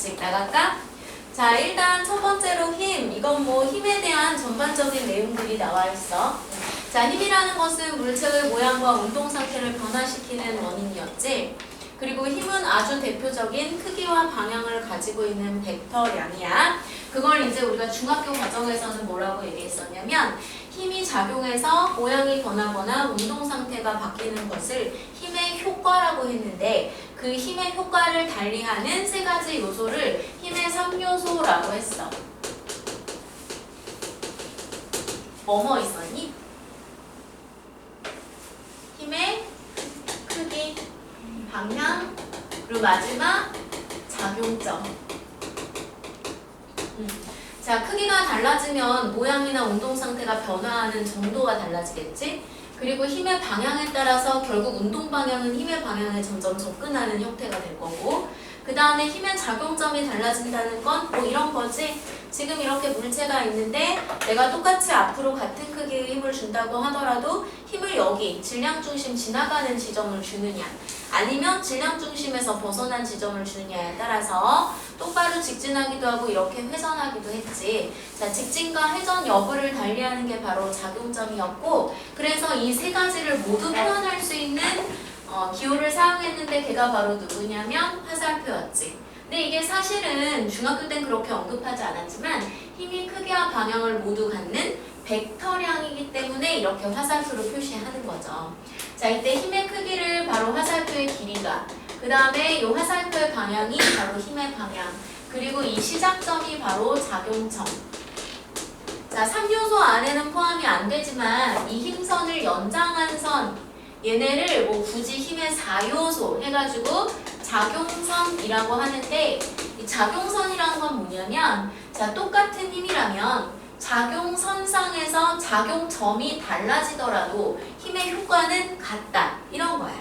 법칙 나갈까? 자, 일단 첫 번째로 힘. 이건 뭐 힘에 대한 전반적인 내용들이 나와 있어. 자, 힘이라는 것은 물체의 모양과 운동 상태를 변화시키는 원인이었지. 그리고 힘은 아주 대표적인 크기와 방향을 가지고 있는 벡터량이야. 그걸 이제 우리가 중학교 과정에서는 뭐라고 얘기했었냐면 힘이 작용해서 모양이 변하거나 운동 상태가 바뀌는 것을 힘의 효과라고 했는데 그 힘의 효과를 달리하는 세 가지 요소를 힘의 3요소라고 했어. 뭐뭐 있었니? 힘의 크기, 방향, 그리고 마지막 작용점. 음. 자, 크기가 달라지면 모양이나 운동 상태가 변화하는 정도가 달라지겠지? 그리고 힘의 방향에 따라서 결국 운동 방향은 힘의 방향에 점점 접근하는 형태가 될 거고 그 다음에 힘의 작용점이 달라진다는 건 뭐 이런 거지 지금 이렇게 물체가 있는데 내가 똑같이 앞으로 같은 크기의 힘을 준다고 하더라도 힘을 여기 질량 중심 지나가는 지점을 주느냐 아니면 질량 중심에서 벗어난 지점을 주느냐에 따라서 똑바로 직진하기도 하고 이렇게 회전하기도 했지. 자, 직진과 회전 여부를 달리하는 게 바로 작용점이었고, 그래서 이 세 가지를 모두 표현할 수 있는 어, 기호를 사용했는데 걔가 바로 누구냐면 화살표였지. 근데 이게 사실은 중학교 땐 그렇게 언급하지 않았지만 힘이 크기와 방향을 모두 갖는 벡터량이기 때문에 이렇게 화살표로 표시하는 거죠. 자, 이때 힘의 크기를 바로 화살표의 길이가, 그 다음에 이 화살표의 방향이 바로 힘의 방향, 그리고 이 시작점이 바로 작용점. 자, 3요소 안에는 포함이 안 되지만 이 힘선을 연장한 선, 얘네를 뭐 굳이 힘의 4요소 해가지고 작용선이라고 하는데 이 작용선이라는 건 뭐냐면 자, 똑같은 힘이라면 작용선상에서 작용점이 달라지더라도 힘의 효과는 같다. 이런 거야.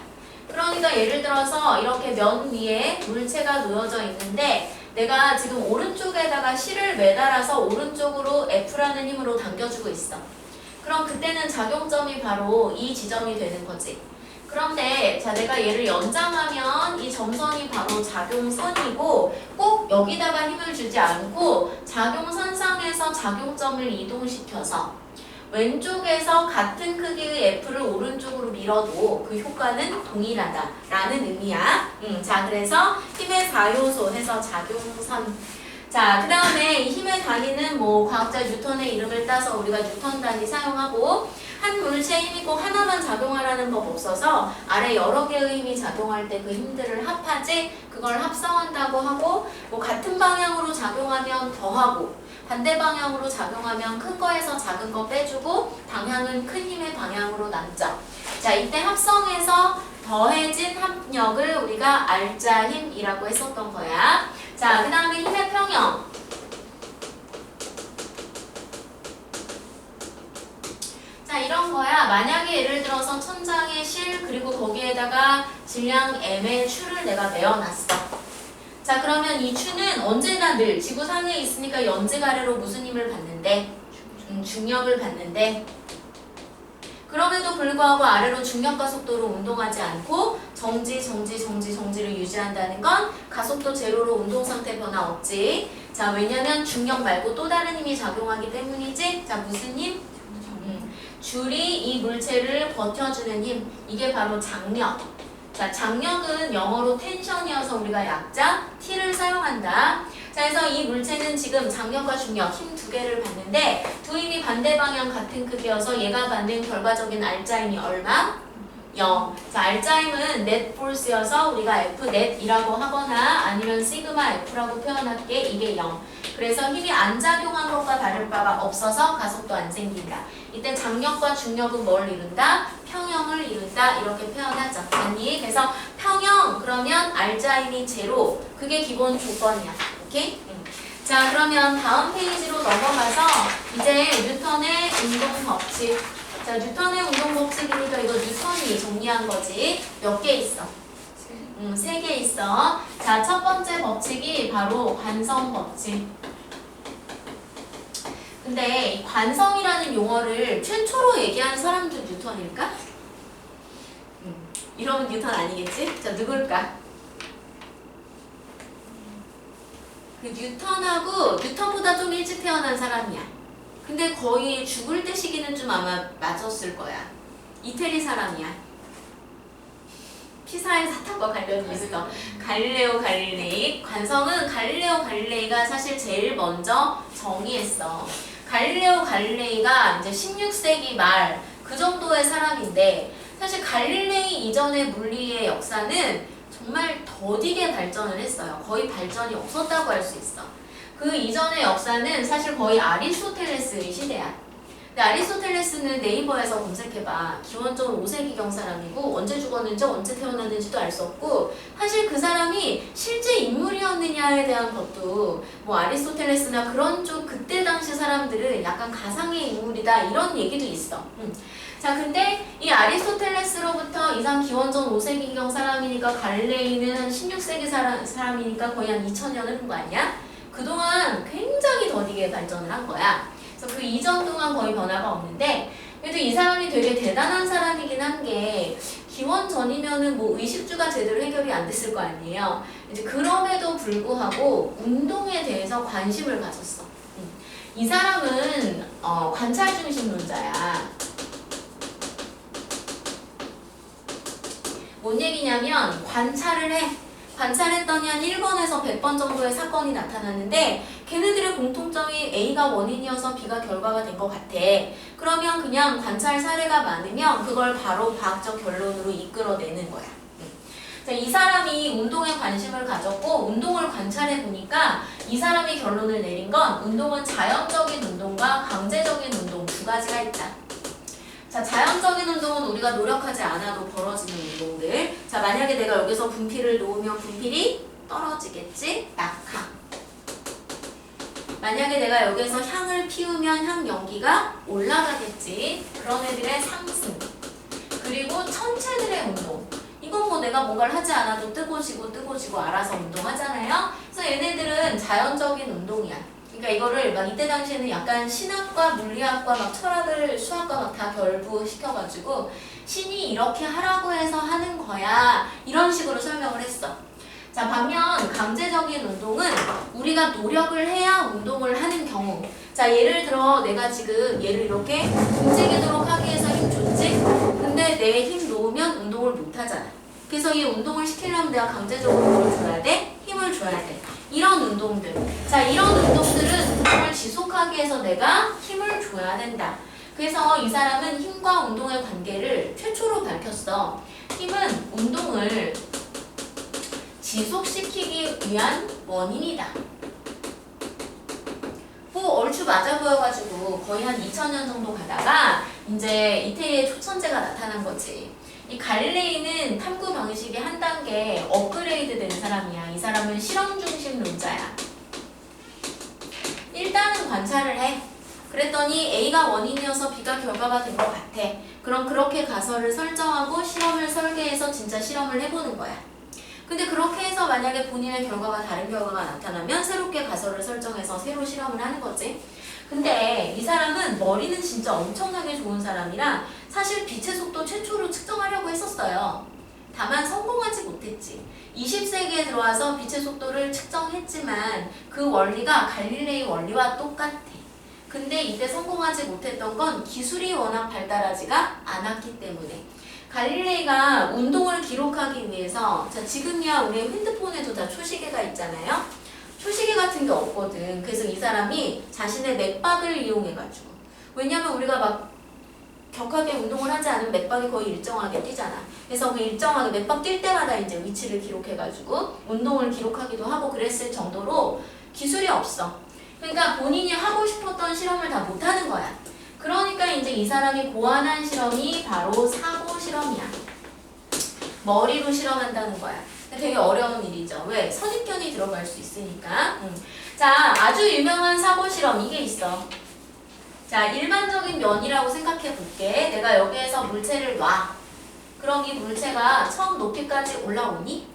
그러니까 예를 들어서 이렇게 면 위에 물체가 놓여져 있는데 내가 지금 오른쪽에다가 실을 매달아서 오른쪽으로 F라는 힘으로 당겨주고 있어. 그럼 그때는 작용점이 바로 이 지점이 되는 거지. 그런데 자 내가 얘를 연장하면 이 점선이 바로 작용선이고 꼭 여기다가 힘을 주지 않고 작용선상에서 작용점을 이동시켜서 왼쪽에서 같은 크기의 F를 오른쪽으로 밀어도 그 효과는 동일하다라는 의미야. 음, 자 그래서 힘의 4요소 해서 작용선 자, 그 다음에 이 힘의 단위는 뭐 과학자 뉴턴의 이름을 따서 우리가 뉴턴 단위 사용하고 한 물체의 힘이 꼭 하나만 작용하라는 법 없어서 아래 여러 개의 힘이 작용할 때 그 힘들을 합하지 그걸 합성한다고 하고 뭐 같은 방향으로 작용하면 더하고 반대 방향으로 작용하면 큰 거에서 작은 거 빼주고 방향은 큰 힘의 방향으로 남죠. 자, 이때 합성해서 더해진 합력을 우리가 알자 힘이라고 했었던 거야. 자, 그 다음에 힘의 평형. 자, 이런 거야. 만약에 예를 들어서 천장에 실, 그리고 거기에다가 질량 M의 추를 내가 매어놨어. 자, 그러면 이 추는 언제나 늘 지구 상에 있으니까 연지 가래로 무슨 힘을 받는데? 음, 중력을 받는데. 그럼에도 불구하고 아래로 중력과 속도로 운동하지 않고 정지, 정지, 정지, 정지를 유지한다는 건 가속도 제로로 운동 상태 변화 없지. 자, 왜냐면 중력 말고 또 다른 힘이 작용하기 때문이지. 자, 무슨 힘? 음, 줄이 이 물체를 버텨주는 힘. 이게 바로 장력. 자, 장력은 영어로 텐션이어서 우리가 약자 T를 사용한다. 자, 그래서 이 물체는 지금 장력과 중력 힘 두 개를 받는데 두 힘이 반대 방향 같은 크기여서 얘가 받는 결과적인 알짜힘이 얼마? 0. 자, 알짜힘은 net force여서 우리가 F net이라고 하거나 아니면 시그마 F라고 표현할게. 이게 0. 그래서 힘이 안 작용한 것과 다를 바가 없어서 가속도 안 생긴다. 이때 장력과 중력은 뭘 이룬다? 평형을 이룬다. 이렇게 표현하죠. 아니, 그래서 평형 그러면 알짜힘이 제로. 그게 기본 조건이야. 오케이? 응. 자, 그러면 다음 페이지로 넘어가서 이제 뉴턴의 운동 법칙. 자, 뉴턴의 운동 법칙이니까 이거 뉴턴이 정리한 거지. 몇 개 있어? 음, 세 개 있어. 자, 첫 번째 법칙이 바로 관성 법칙. 근데 이 관성이라는 용어를 최초로 얘기한 사람도 뉴턴일까? 음, 이러면 뉴턴 아니겠지? 자, 누굴까? 그 뉴턴하고 뉴턴보다 좀 일찍 태어난 사람이야. 근데 거의 죽을 때 시기는 좀 아마 맞았을 거야. 이태리 사람이야. 피사의 사탕과 관련이 있어. 갈릴레오 갈릴레이. 관성은 갈릴레오 갈릴레이가 사실 제일 먼저 정의했어. 갈릴레오 갈릴레이가 이제 16세기 말 그 정도의 사람인데 사실 갈릴레이 이전의 물리의 역사는 정말 더디게 발전을 했어요. 거의 발전이 없었다고 할 수 있어. 그 이전의 역사는 사실 거의 아리스토텔레스의 시대야. 아리스토텔레스는 네이버에서 검색해봐. 기원전 5세기경 사람이고 언제 죽었는지 언제 태어났는지도 알 수 없고 사실 그 사람이 실제 인물이었느냐에 대한 것도 뭐 아리스토텔레스나 그런 쪽 그때 당시 사람들은 약간 가상의 인물이다 이런 얘기도 있어. 음. 자 근데 이 아리스토텔레스로부터 이상 기원전 5세기경 사람이니까 갈릴레이는 한 16세기 사람, 사람이니까 거의 한 2000년 흐른 거 아니야? 그동안 굉장히 더디게 발전을 한 거야. 그래서 그 이전 동안 거의 변화가 없는데 그래도 이 사람이 되게 대단한 사람이긴 한 게 기원 전이면은 뭐 의식주가 제대로 해결이 안 됐을 거 아니에요. 이제 그럼에도 불구하고 운동에 대해서 관심을 가졌어. 음. 이 사람은 어, 관찰 중심론자야. 뭔 얘기냐면 관찰을 해. 관찰했더니 한 1번에서 100번 정도의 사건이 나타났는데 걔네들의 공통점이 A가 원인이어서 B가 결과가 된 것 같아. 그러면 그냥 관찰 사례가 많으면 그걸 바로 과학적 결론으로 이끌어내는 거야. 자, 이 사람이 운동에 관심을 가졌고 운동을 관찰해 보니까 이 사람이 결론을 내린 건 운동은 자연적인 운동과 강제적인 운동 두 가지가 있다. 자, 자연적인 운동은 우리가 노력하지 않아도 벌어지는 운동들. 자, 만약에 내가 여기서 분필을 놓으면 분필이 떨어지겠지? 낙하. 만약에 내가 여기서 향을 피우면 향 연기가 올라가겠지. 그런 애들의 상승. 그리고 천체들의 운동. 이건 뭐 내가 뭔가를 하지 않아도 뜨고지고 뜨고지고 알아서 운동하잖아요. 그래서 얘네들은 자연적인 운동이야. 그러니까 이거를 막 이때 당시에는 약간 신학과 물리학과 막 철학을 수학과 막 다 결부시켜가지고 신이 이렇게 하라고 해서 하는 거야 이런 식으로 설명을 했어. 자 반면 강제적인 운동은 우리가 노력을 해야 운동을 하는 경우. 자 예를 들어 내가 지금 얘를 이렇게 움직이도록 하기 위해서 힘 줬지. 근데 내 힘 놓으면 운동을 못 하잖아. 그래서 이 운동을 시키려면 내가 강제적으로 뭘 줘야 돼? 힘을 줘야 돼. 이런 운동들. 자, 이런 운동들은 운동을 지속하기 위해서 내가 힘을 줘야 된다. 그래서 이 사람은 힘과 운동의 관계를 최초로 밝혔어. 힘은 운동을 지속시키기 위한 원인이다. 뭐 얼추 맞아 보여가지고 거의 한 2000년 정도 가다가 이제 이태리의 초천재가 나타난 거지. 이 갈릴레이는 탐구 방식이 한 단계 업그레이드 된 사람이야. 이 사람은 실험 중심론자야. 일단은 관찰을 해. 그랬더니 A가 원인이어서 B가 결과가 된 것 같아. 그럼 그렇게 가설을 설정하고 실험을 설계해서 진짜 실험을 해보는 거야. 근데 해서 만약에 본인의 결과가 다른 결과가 나타나면 새롭게 가설을 설정해서 새로 실험을 하는 거지. 근데 이 사람은 머리는 진짜 엄청나게 좋은 사람이라 사실 빛의 속도 최초로 측정하려고 했었어요. 다만 성공하지 못했지. 20세기에 들어와서 빛의 속도를 측정했지만 그 원리가 갈릴레이 원리와 똑같아. 근데 이때 성공하지 못했던 건 기술이 워낙 발달하지가 않았기 때문에. 갈릴레이가 운동을 기록하기 위해서 자 지금이야 우리 핸드폰에도 다 초시계가 있잖아요. 초시계 같은 게 없거든. 그래서 이 사람이 자신의 맥박을 이용해가지고 왜냐면 우리가 막 격하게 운동을 하지 않으면 맥박이 거의 일정하게 뛰잖아. 그래서 그 일정하게 맥박 뛸 때마다 이제 위치를 기록해가지고 운동을 기록하기도 하고 그랬을 정도로 기술이 없어. 그러니까 본인이 하고 싶었던 실험을 다 못하는 거야. 그러니까 이제 이 사람이 고안한 실험이 바로 사고 실험이야. 머리로 실험한다는 거야. 되게 어려운 일이죠. 왜? 선입견이 들어갈 수 있으니까. 음. 자, 아주 유명한 사고 실험 이게 있어. 자, 일반적인 면이라고 생각해 볼게. 내가 여기에서 물체를 놔. 그럼 이 물체가 처음 높이까지 올라오니?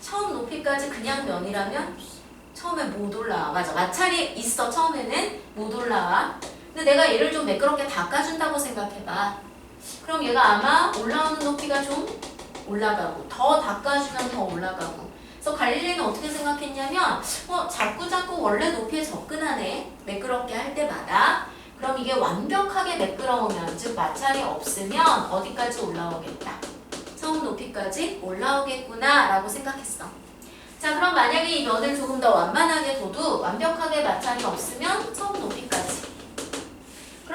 처음 높이까지 그냥 면이라면 처음에 못 올라와. 맞아. 마찰이 있어. 처음에는 못 올라와. 근데 내가 얘를 좀 매끄럽게 닦아준다고 생각해봐. 그럼 얘가 아마 올라오는 높이가 좀 올라가고 더 닦아주면 더 올라가고. 그래서 갈릴레는 어떻게 생각했냐면 어 자꾸 자꾸 원래 높이에 접근하네. 매끄럽게 할 때마다. 그럼 이게 완벽하게 매끄러우면 즉 마찰이 없으면 어디까지 올라오겠다. 처음 높이까지 올라오겠구나 라고 생각했어. 자 그럼 만약에 이 면을 조금 더 완만하게 둬도 완벽하게 마찰이 없으면 처음 높이까지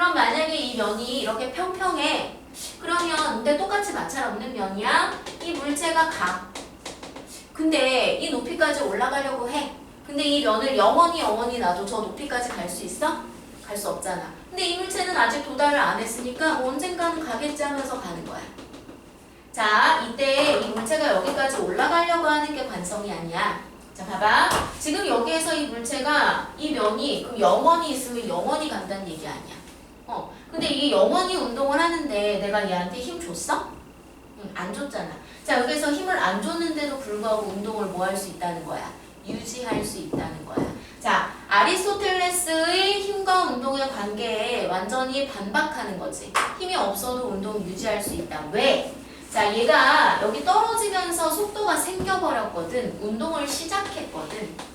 그럼 만약에 이 면이 이렇게 평평해 그러면 근데 똑같이 마찰 없는 면이야 이 물체가 가 근데 이 높이까지 올라가려고 해 근데 이 면을 영원히 영원히 놔도 저 높이까지 갈 수 있어? 갈 수 없잖아 근데 이 물체는 아직 도달을 안 했으니까 언젠가는 가겠지 하면서 가는 거야 자, 이때 이 물체가 여기까지 올라가려고 하는 게 관성이 아니야. 자, 봐봐. 지금 여기에서 이 물체가 이 면이 그럼 영원히 있으면 영원히 간다는 얘기 아니야. 어. 근데 이게 영원히 운동을 하는데 내가 얘한테 힘 줬어? 응, 안 줬잖아. 자, 여기서 힘을 안 줬는데도 불구하고 운동을 뭐 할 수 있다는 거야? 유지할 수 있다는 거야. 자, 아리스토텔레스의 힘과 운동의 관계에 완전히 반박하는 거지. 힘이 없어도 운동 유지할 수 있다. 왜? 자, 얘가 여기 떨어지면서 속도가 생겨버렸거든. 운동을 시작했거든.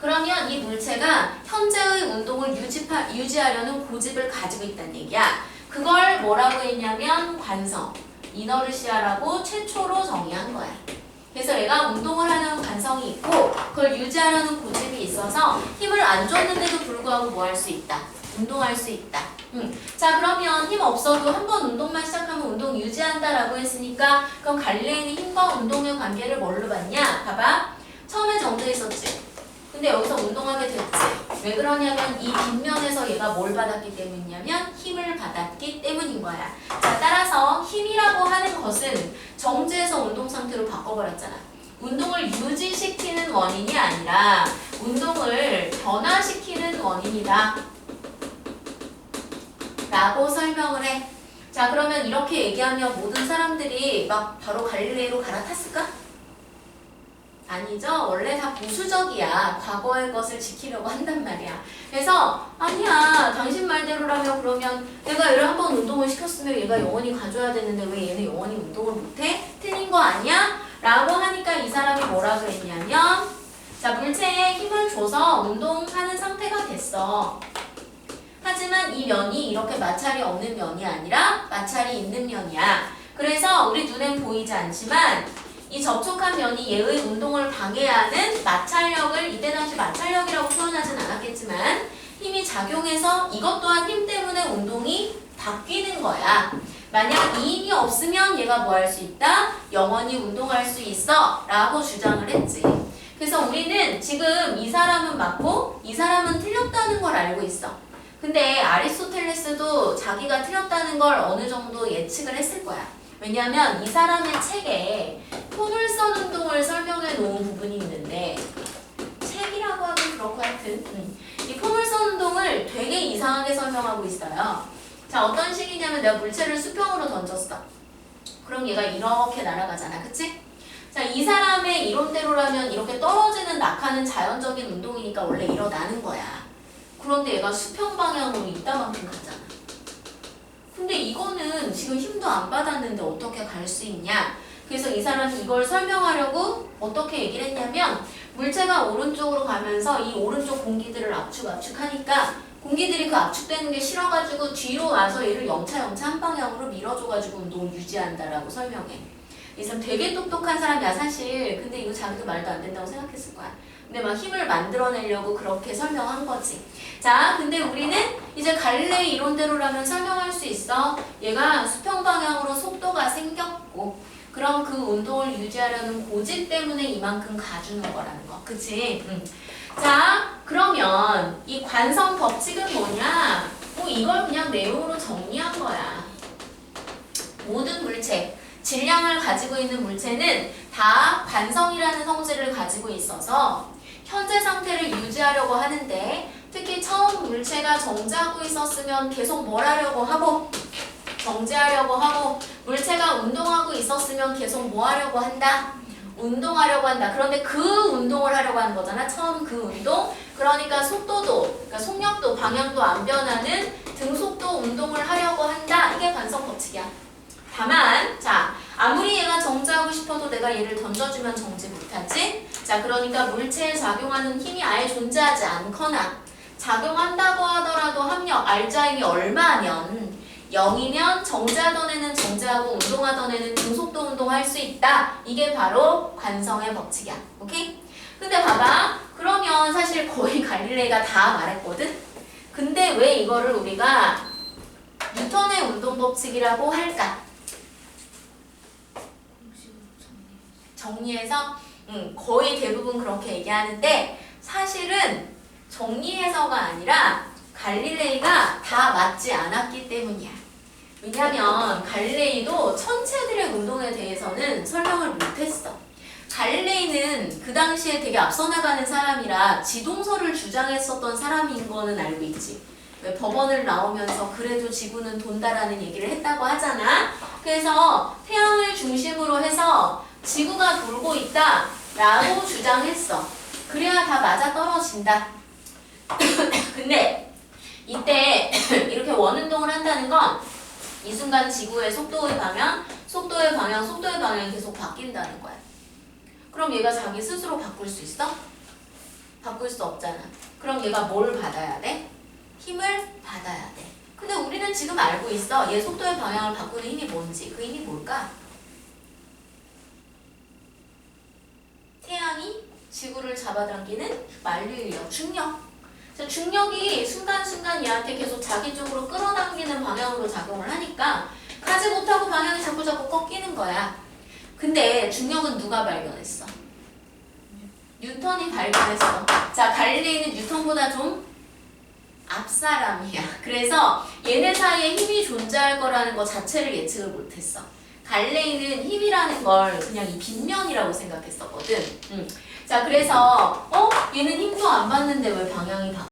그러면 이 물체가 현재의 운동을 유지하, 유지하려는 고집을 가지고 있다는 얘기야. 그걸 뭐라고 했냐면 관성, 이너르시아라고 최초로 정의한 거야. 그래서 얘가 운동을 하는 관성이 있고 그걸 유지하려는 고집이 있어서 힘을 안 줬는데도 불구하고 뭐 할 수 있다. 운동할 수 있다. 음. 자 그러면 힘 없어도 한 번 운동만 시작하면 운동 유지한다라고 했으니까 그럼 갈릴레이는 힘과 운동의 관계를 뭘로 봤냐? 봐봐. 처음에 정제 있었지. 근데 여기서 운동하게 됐지. 왜 그러냐면 이 뒷면에서 얘가 뭘 받았기 때문이냐면 힘을 받았기 때문인 거야. 자 따라서 힘이라고 하는 것은 정제에서 운동 상태로 바꿔버렸잖아. 운동을 유지시키는 원인이 아니라 운동을 변화시키는 원인이다. 라고 설명을 해. 자, 그러면 이렇게 얘기하면 모든 사람들이 막 바로 갈릴레이로 갈아탔을까? 아니죠. 원래 다 보수적이야. 과거의 것을 지키려고 한단 말이야. 그래서 아니야. 당신 말대로라면 그러면 내가 얘를 한번 운동을 시켰으면 얘가 영원히 가져야 되는데 왜 얘는 영원히 운동을 못해? 틀린 거 아니야? 라고 하니까 이 사람이 뭐라고 했냐면 자, 물체에 힘을 줘서 운동하는 상태가 됐어. 하지만 이 면이 이렇게 마찰이 없는 면이 아니라 마찰이 있는 면이야. 그래서 우리 눈엔 보이지 않지만 이 접촉한 면이 얘의 운동을 방해하는 마찰력을 이때 당시 마찰력이라고 표현하진 않았겠지만 힘이 작용해서 이것 또한 힘 때문에 운동이 바뀌는 거야. 만약 이 힘이 없으면 얘가 뭐 할 수 있다? 영원히 운동할 수 있어 라고 주장을 했지. 그래서 우리는 지금 이 사람은 맞고 이 사람은 틀렸다는 걸 알고 있어. 근데 아리스토텔레스도 자기가 틀렸다는 걸 어느 정도 예측을 했을 거야. 왜냐하면 이 사람의 책에 포물선 운동을 설명해 놓은 부분이 있는데 책이라고 하긴 그렇고 하여튼 음. 이 포물선 운동을 되게 이상하게 설명하고 있어요. 자 어떤 식이냐면 내가 물체를 수평으로 던졌어. 그럼 얘가 이렇게 날아가잖아, 그치? 자, 이 사람의 이론대로라면 이렇게 떨어지는 낙하는 자연적인 운동이니까 원래 일어나는 거야. 그런데 얘가 수평 방향으로 이따만큼 가잖아. 근데 이거는 지금 힘도 안 받았는데 어떻게 갈 수 있냐? 그래서 이 사람이 이걸 설명하려고 어떻게 얘기를 했냐면 물체가 오른쪽으로 가면서 이 오른쪽 공기들을 압축 압축하니까 공기들이 그 압축되는 게 싫어가지고 뒤로 와서 얘를 영차 영차 한 방향으로 밀어줘가지고 운동을 유지한다라고 설명해. 이 사람 되게 똑똑한 사람이야 사실. 근데 이거 자기도 말도 안 된다고 생각했을 거야. 근데 막 힘을 만들어내려고 그렇게 설명한 거지. 자, 근데 우리는 이제 갈릴레이 이론대로라면 설명할 수 있어. 얘가 수평 방향으로 속도가 생겼고, 그럼 그 운동을 유지하려는 고집 때문에 이만큼 가주는 거라는 거. 그치? 응. 자, 그러면 이 관성 법칙은 뭐냐? 뭐 이걸 그냥 내용으로 정리한 거야. 모든 물체, 질량을 가지고 있는 물체는 다 관성이라는 성질을 가지고 있어서 현재 상태를 유지하려고 하는데 특히 처음 물체가 정지하고 있었으면 계속 뭘 하려고 하고 정지하려고 하고 물체가 운동하고 있었으면 계속 뭐 하려고 한다? 운동하려고 한다. 그런데 그 운동을 하려고 하는 거잖아. 처음 그 운동. 그러니까 속도도, 그러니까 속력도, 방향도 안 변하는 등속도 운동을 하려고 한다. 이게 관성 법칙이야. 다만, 자, 아무리 얘가 정지하고 싶어도 내가 얘를 던져주면 정지 못하지? 자, 그러니까 물체에 작용하는 힘이 아예 존재하지 않거나 작용한다고 하더라도 합력, 알자 힘이 얼마면 0이면 정지하던 애는 정지하고 운동하던 애는 중속도 운동할 수 있다. 이게 바로 관성의 법칙이야. 오케이? 근데 봐봐. 그러면 사실 거의 갈릴레이가 다 말했거든? 근데 왜 이거를 우리가 뉴턴의 운동 법칙이라고 할까? 정리해서 음, 거의 대부분 그렇게 얘기하는데 사실은 정리해서가 아니라 갈릴레이가 다 맞지 않았기 때문이야. 왜냐면 갈릴레이도 천체들의 운동에 대해서는 설명을 못했어. 갈릴레이는 그 당시에 되게 앞서 나가는 사람이라 지동설을 주장했었던 사람인 거는 알고 있지. 왜 법원을 나오면서 그래도 지구는 돈다라는 얘기를 했다고 하잖아. 그래서 태양을 중심으로 해서 지구가 돌고 있다 라고 주장했어. 그래야 다 맞아 떨어진다. 근데 이때 이렇게 원운동을 한다는 건 이 순간 지구의 속도의 방향, 속도의 방향, 속도의 방향이 계속 바뀐다는 거야. 그럼 얘가 자기 스스로 바꿀 수 있어? 바꿀 수 없잖아. 그럼 얘가 뭘 받아야 돼? 힘을 받아야 돼. 근데 우리는 지금 알고 있어. 얘 속도의 방향을 바꾸는 힘이 뭔지. 그 힘이 뭘까? 태양이 지구를 잡아당기는 만류인력, 중력. 자, 중력이 순간순간 얘한테 계속 자기 쪽으로 끌어당기는 방향으로 작용을 하니까 가지 못하고 방향이 자꾸 자꾸 꺾이는 거야. 근데 중력은 누가 발견했어? 뉴턴이 발견했어. 자, 갈릴레이는 뉴턴보다 좀 앞사람이야. 그래서 얘네 사이에 힘이 존재할 거라는 거 자체를 예측을 못했어. 갈릴레이는 힘이라는 걸 그냥 이 빗면이라고 생각했었거든. 음. 자, 그래서 어? 얘는 힘도 안 받는데 왜 방향이 바뀌어?